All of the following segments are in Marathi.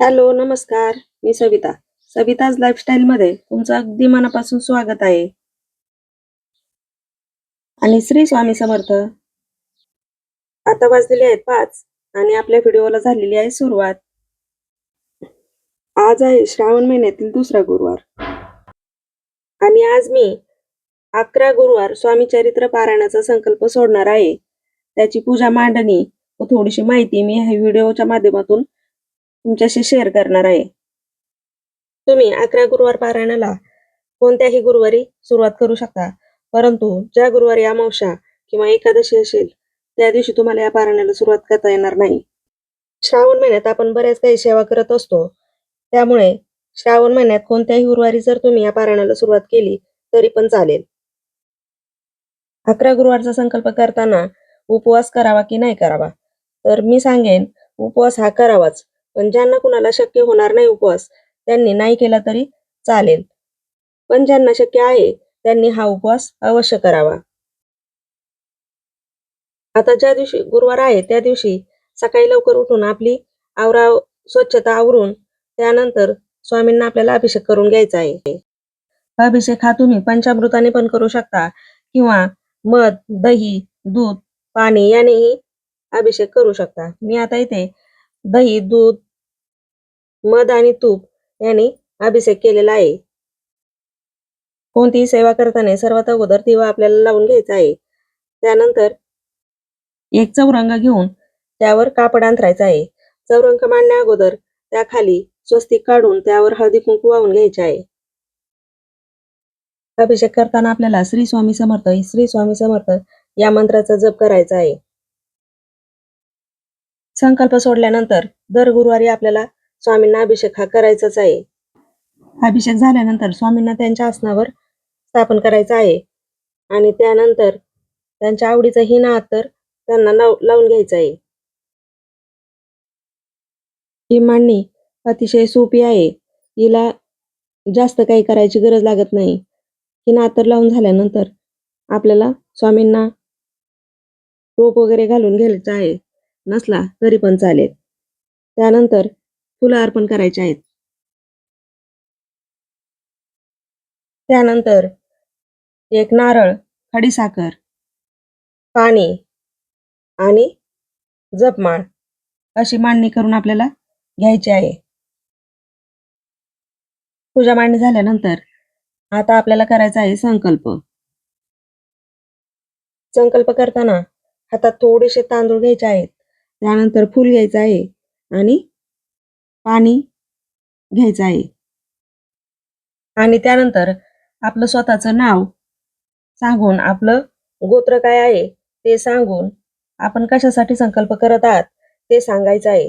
हॅलो नमस्कार. मी सविता. सविताज लाईफस्टाईल मध्ये तुमचं अगदी मनापासून स्वागत आहे. आणि श्री स्वामी समर्थ. आता वाजलेले आहेत पाच आणि आपल्या व्हिडिओला झालेली आहे सुरुवात. आज आहे श्रावण महिन्यातील दुसरा गुरुवार. आणि आज मी अकरा गुरुवार स्वामी चरित्र पारायणाचा संकल्प सोडणार आहे. त्याची पूजा मांडणी व थोडीशी माहिती मी ह्या व्हिडिओच्या माध्यमातून तुमच्याशी शेअर करणार आहे. तुम्ही अकरा गुरुवार पारायणाला कोणत्याही गुरुवारी सुरुवात करू शकता. परंतु ज्या गुरुवारी अमावश्या किंवा एकादशी असेल त्या दिवशी तुम्हाला या पारायणाला सुरुवात करता येणार नाही. श्रावण महिन्यात आपण बऱ्याच काही सेवा करत असतो. त्यामुळे श्रावण महिन्यात कोणत्याही गुरुवारी जर तुम्ही या पारायणाला सुरुवात केली तरी पण चालेल. अकरा गुरुवारचा संकल्प करताना उपवास करावा की नाही करावा? तर मी सांगेन उपवास हा करावाच. पण ज्यांना कुणाला शक्य होणार नाही उपवास त्यांनी नाही केला तरी चालेल. पण ज्यांना शक्य आहे त्यांनी हा उपवास अवश्य करावा. आता ज्या दिवशी गुरुवार आहे त्या दिवशी सकाळी लवकर उठून आपली आवराव स्वच्छता आवरून त्यानंतर स्वामींना आपल्याला अभिषेक करून घ्यायचा आहे. अभिषेक हा तुम्ही पंचामृताने पण करू शकता किंवा मध दही दूध पाणी यानेही अभिषेक करू शकता. मी आता इथे दही दूध मध आणि तूप यांनी अभिषेक केलेला आहे. कोणतीही सेवा करताना सर्वात अगोदर दिवा आपल्याला लावून घ्यायचा आहे. त्यानंतर एक चौरंग घेऊन त्यावर कापड अंथरायचा आहे. चौरंग मांडण्या अगोदर त्याखाली स्वस्तिक काढून त्यावर हळदी कुंकू वाहून घ्यायचे आहे. अभिषेक करताना आपल्याला श्री स्वामी समर्थ श्री स्वामी समर्थ या मंत्राचा जप करायचा आहे. संकल्प सोडल्यानंतर दर गुरुवारी आपल्याला स्वामींना अभिषेक हा करायचाच आहे. अभिषेक झाल्यानंतर स्वामींना त्यांच्या आसनावर स्थापन करायचं आहे. आणि त्यानंतर त्यांच्या आवडीचं हिना तर त्यांना लाव लावून घ्यायचं आहे. ही मांडणी अतिशय सोपी आहे. हिला जास्त काही करायची गरज लागत नाही. ही नातर लावून झाल्यानंतर आपल्याला स्वामींना रोप वगैरे घालून घ्यायचं आहे. नसला तरी पण चालेल. त्यानंतर फुलं अर्पण करायचे आहेत. त्यानंतर एक नारळ खडीसाखर पाणी आणि जपमाळ अशी मांडणी करून आपल्याला घ्यायची आहे. पूजा मांडणी झाल्यानंतर आता आपल्याला करायचा आहे संकल्प. संकल्प करताना हातात थोडेसे तांदूळ घ्यायचे आहेत. त्यानंतर फूल घ्यायचं आहे आणि पाणी घ्यायचं आहे. आणि त्यानंतर आपलं स्वतःचं नाव सांगून आपलं गोत्र काय आहे ते सांगून आपण कशासाठी संकल्प करत आहात ते सांगायचं आहे.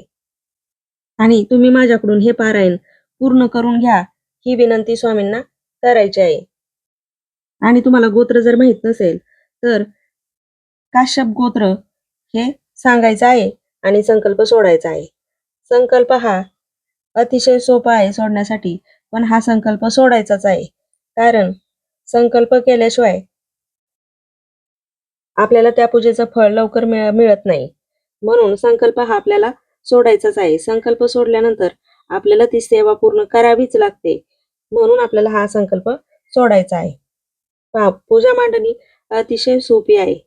आणि तुम्ही माझ्याकडून हे पारायण पूर्ण करून घ्या ही विनंती स्वामींना करायची आहे. आणि तुम्हाला गोत्र जर माहीत नसेल तर काश्यप गोत्र हे सांगायचं आहे आणि संकल्प सोडायचा आहे. संकल्प हा अतिशय सोपा आहे सोडण्यासाठी पण हा संकल्प सोडायचाच आहे. कारण संकल्प केल्याशिवाय आपल्याला त्या पूजेचं फळ लवकर मिळत नाही. म्हणून संकल्प हा आपल्याला सोडायचाच आहे. संकल्प सोडल्यानंतर आपल्याला ती सेवा पूर्ण करावीच लागते. म्हणून आपल्याला हा संकल्प सोडायचा आहे. पहा पूजा मांडणी अतिशय सोपी आहे.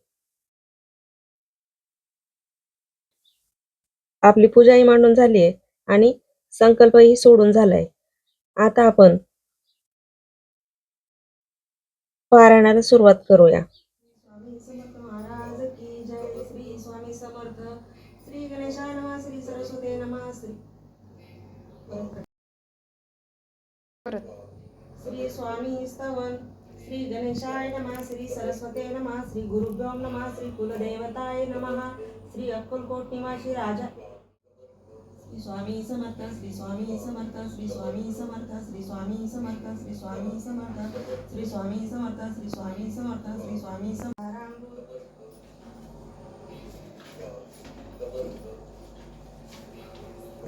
आपली पूजाही मांडून झाली आहे आणि संकल्पही सोडून झालाय. आता आपण पारायणाला सुरुवात करूया. महाराज श्री स्वामी नमः श्री स्वामी स्तवन श्री गणेशाय नमः श्री सरस्वती नमः श्री गुरुभ्यो नमः श्री कुलदेवताय नमः श्री अक्कलकोट निवासी राजा श्री स्वामी समर्थ श्री स्वामी समर्थ श्री स्वामी समर्थ श्री स्वामी समर्थ श्री स्वामी समर्थ श्री स्वामी समर्थ श्री स्वामी समर्थ श्री स्वामी समर्थ.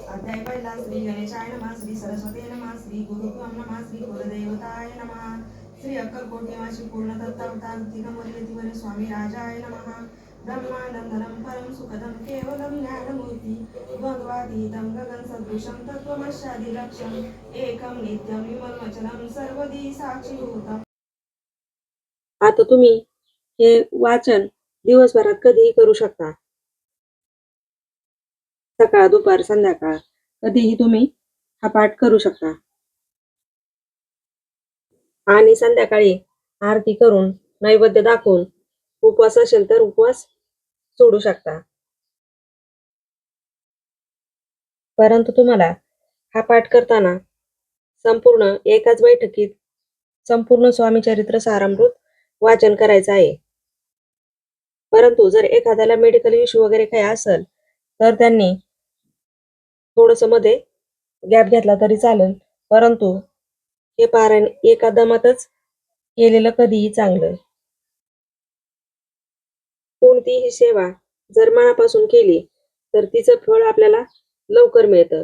अध्याय पहिला श्री गणेशाय नमः श्री सरस्वती नमः श्री गुरुत्वम नमः श्री कुलदेवताय नमः श्री अक्कलकोट निवासी पूर्ण दत्तावतार तिगमर्यतीवर स्वामी राजाय नमः ब्रह्मानन्दनं परं सुखदं केवलं ज्ञानमूर्ति। द्वंद्वा लोकातीतं गगनसदृशं तत्त्वमस्यादिलक्ष्यम् एकं नित्यं विमलमचलं सर्वदी साक्षीभूतम्। आता तुम्ही हे वाचन दिवसभरात कधीही करू शकता। सकाळ दुपार संध्याकाळ कधीही तुम्ही हा पाठ करू शकता. आणि संध्याकाळी आरती करून नैवेद्य दाखवून उपवास असेल तर उपवास सोडू शकता. परंतु तुम्हाला हा पाठ करताना संपूर्ण एकाच बैठकीत संपूर्ण स्वामी चरित्र सारामृत वाचन करायचं आहे. परंतु जर एखाद्याला मेडिकल इश्यू वगैरे काही असेल तर त्यांनी थोडसमध्ये गॅप घेतला तरी चालेल. परंतु हे पारायण एका दमातच केलेलं कधीही चांगलं. कोणतीही सेवा जर मनापासून केली तर तिचं फळ आपल्याला लवकर मिळतं.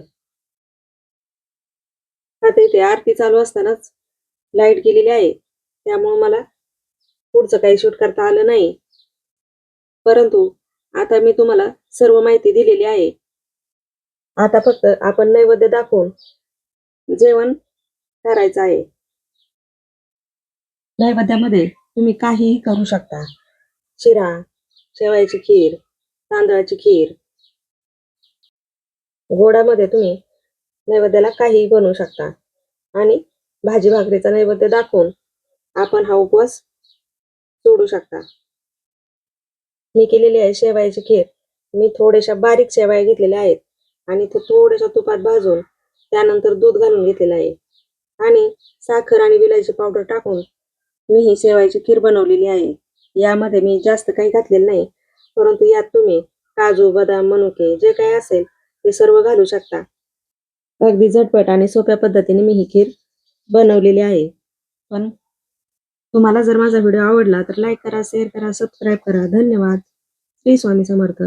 आता इथे आरती चालू असतानाच लाइट गेलेली आहे. त्यामुळे मला पुढचं काही शूट करता आलं नाही. परंतु आता मी तुम्हाला सर्व माहिती दिलेली आहे. आता फक्त आपण नैवेद्य दाखवून जेवण करायचं आहे. नैवेद्यामध्ये तुम्ही काहीही करू शकता. शिरा शेवायची खीर तांदळाची खीर. गोडामध्ये तुम्ही नैवेद्याला काहीही बनवू शकता. आणि भाजी भाकरीचा नैवेद्य दाखवून आपण हा उपवास सोडू शकता. मी केलेली आहे शेवायची खीर. मी थोड्याशा बारीक शेवाया घेतलेल्या आहेत. आणि ते थोड्याशा तुपात भाजून त्यानंतर दूध घालून घेतलेलं आहे. आणि साखर आणि विलायची पावडर टाकून मी ही शेवायची खीर बनवलेली आहे. यामध्ये मी जास्त काही घातलेलं नाही. परंतु यात तुम्ही काजू बदाम मनुके जे काही असेल ते सर्व घालू शकता. अगदी झटपट आणि सोप्या पद्धतीने मी ही खीर बनवलेली आहे. पण तुम्हाला जर माझा व्हिडिओ आवडला तर लाईक करा शेअर करा सबस्क्राईब करा. धन्यवाद. श्री स्वामी समर्थ.